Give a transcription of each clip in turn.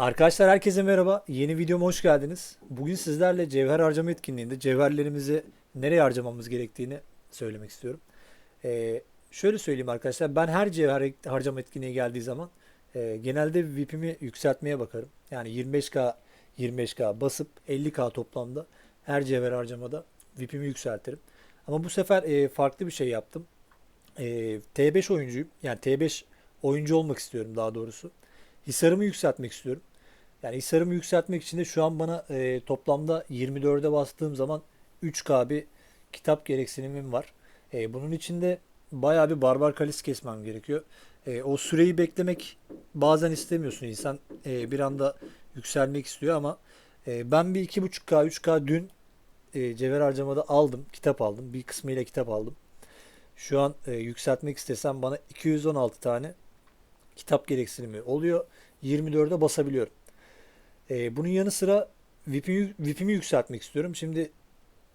Arkadaşlar herkese merhaba. Yeni videoma hoş geldiniz. Bugün sizlerle cevher harcama etkinliğinde cevherlerimizi nereye harcamamız gerektiğini söylemek istiyorum. Ee, şöyle söyleyeyim arkadaşlar. Ben her cevher harcama etkinliği geldiği zaman e, genelde VIP'imi yükseltmeye bakarım. Yani 25K 25K basıp 50K toplamda her cevher harcamada VIP'imi yükseltirim. Ama bu sefer e, farklı bir şey yaptım. E, T5 oyuncuyum. Yani T5 oyuncu olmak istiyorum daha doğrusu. Hisarımı yükseltmek istiyorum. Yani hisarımı yükseltmek için de şu an bana e, toplamda 24'e bastığım zaman 3K bir kitap gereksinimim var. E, bunun için de bayağı bir barbar kalis kesmem gerekiyor. E, o süreyi beklemek bazen istemiyorsun insan. E, bir anda yükselmek istiyor ama e, ben bir 2.5K 3K dün e, cevher harcamada aldım. Kitap aldım. Bir kısmıyla kitap aldım. Şu an e, yükseltmek istesem bana 216 tane kitap gereksinimi oluyor. 24'e basabiliyorum. Ee, bunun yanı sıra VIP'imi, VIP'imi yükseltmek istiyorum. Şimdi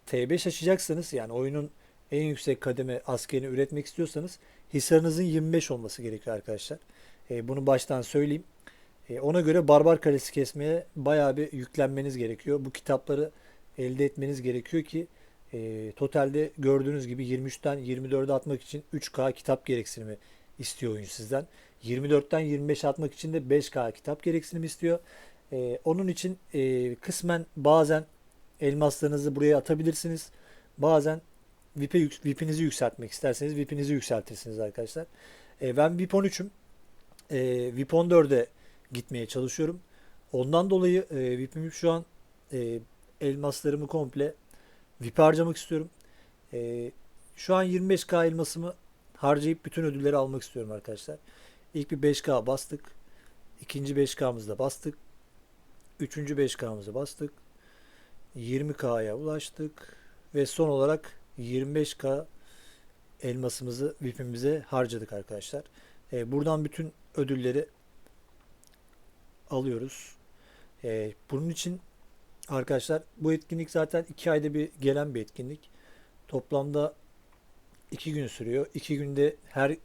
T5 açacaksanız yani oyunun en yüksek kademe askerini üretmek istiyorsanız hisarınızın 25 olması gerekiyor arkadaşlar. Ee, bunu baştan söyleyeyim. Ee, ona göre barbar kalesi kesmeye bayağı bir yüklenmeniz gerekiyor. Bu kitapları elde etmeniz gerekiyor ki e, totalde gördüğünüz gibi 23'ten 24'e atmak için 3K kitap gereksinimi istiyor oyun sizden. 24'ten 25 atmak için de 5K kitap gereksinimi istiyor. Ee, onun için e, kısmen bazen elmaslarınızı buraya atabilirsiniz. Bazen VIP'e VIP'inizi yükseltmek isterseniz VIP'inizi yükseltirsiniz arkadaşlar. E, ben VIP 13'üm. E, VIP 14'e gitmeye çalışıyorum. Ondan dolayı e, VIP'imi şu an e, elmaslarımı komple VIP'e harcamak istiyorum. E, şu an 25K elmasımı harcayıp bütün ödülleri almak istiyorum arkadaşlar. İlk bir 5K bastık. İkinci 5K'mızı da bastık. Üçüncü 5K'mızı bastık. 20K'ya ulaştık. Ve son olarak 25K elmasımızı VIP'imize harcadık arkadaşlar. E, buradan bütün ödülleri alıyoruz. E, bunun için arkadaşlar bu etkinlik zaten 2 ayda bir gelen bir etkinlik. Toplamda 2 gün sürüyor. 2 günde her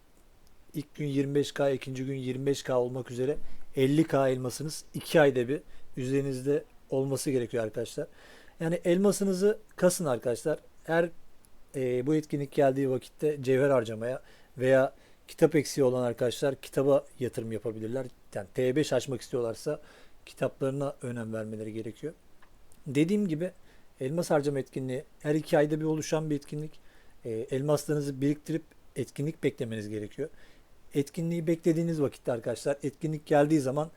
ilk gün 25K, ikinci gün 25K olmak üzere 50K elmasınız 2 ayda bir üzerinizde olması gerekiyor arkadaşlar. Yani elmasınızı kasın arkadaşlar. Her e, bu etkinlik geldiği vakitte cevher harcamaya veya kitap eksiği olan arkadaşlar kitaba yatırım yapabilirler. Yani T5 açmak istiyorlarsa kitaplarına önem vermeleri gerekiyor. Dediğim gibi elmas harcama etkinliği her iki ayda bir oluşan bir etkinlik. E, elmaslarınızı biriktirip etkinlik beklemeniz gerekiyor. Etkinliği beklediğiniz vakitte arkadaşlar etkinlik geldiği zaman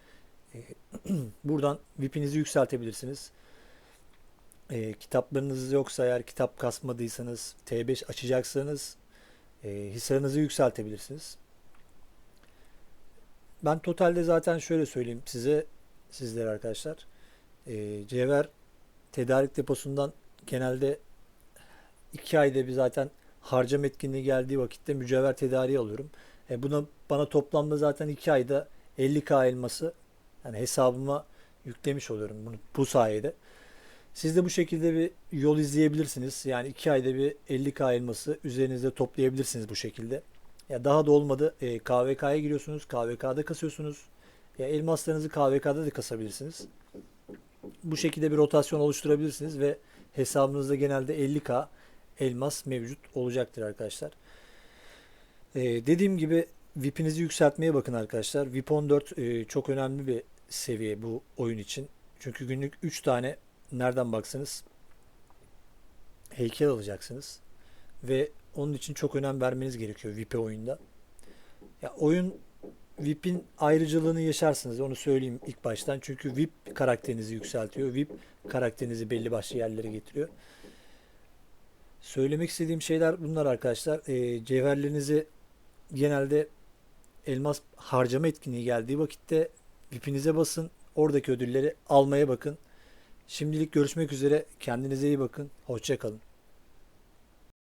buradan VIP'inizi yükseltebilirsiniz. E, kitaplarınız yoksa eğer kitap kasmadıysanız T5 açacaksanız e, hisarınızı yükseltebilirsiniz. Ben totalde zaten şöyle söyleyeyim size sizlere arkadaşlar. E, cevher tedarik deposundan genelde 2 ayda bir zaten harcama etkinliği geldiği vakitte mücevher tedariği alıyorum. E buna bana toplamda zaten 2 ayda 50k elması yani hesabıma yüklemiş oluyorum bunu bu sayede. Siz de bu şekilde bir yol izleyebilirsiniz. Yani 2 ayda bir 50k elması üzerinizde toplayabilirsiniz bu şekilde. Ya daha da olmadı e, KVK'ya giriyorsunuz. KVK'da kasıyorsunuz. Ya elmaslarınızı KVK'da da kasabilirsiniz. Bu şekilde bir rotasyon oluşturabilirsiniz ve hesabınızda genelde 50k elmas mevcut olacaktır arkadaşlar. Ee, dediğim gibi VIP'inizi yükseltmeye bakın arkadaşlar. VIP 14 e, çok önemli bir seviye bu oyun için. Çünkü günlük 3 tane nereden baksanız heykel alacaksınız. Ve onun için çok önem vermeniz gerekiyor VIP'e oyunda. Ya oyun VIP'in ayrıcalığını yaşarsınız onu söyleyeyim ilk baştan. Çünkü VIP karakterinizi yükseltiyor. VIP karakterinizi belli başlı yerlere getiriyor. Söylemek istediğim şeyler bunlar arkadaşlar. E, cevherlerinizi genelde elmas harcama etkinliği geldiği vakitte VIP'inize basın. Oradaki ödülleri almaya bakın. Şimdilik görüşmek üzere. Kendinize iyi bakın. Hoşçakalın.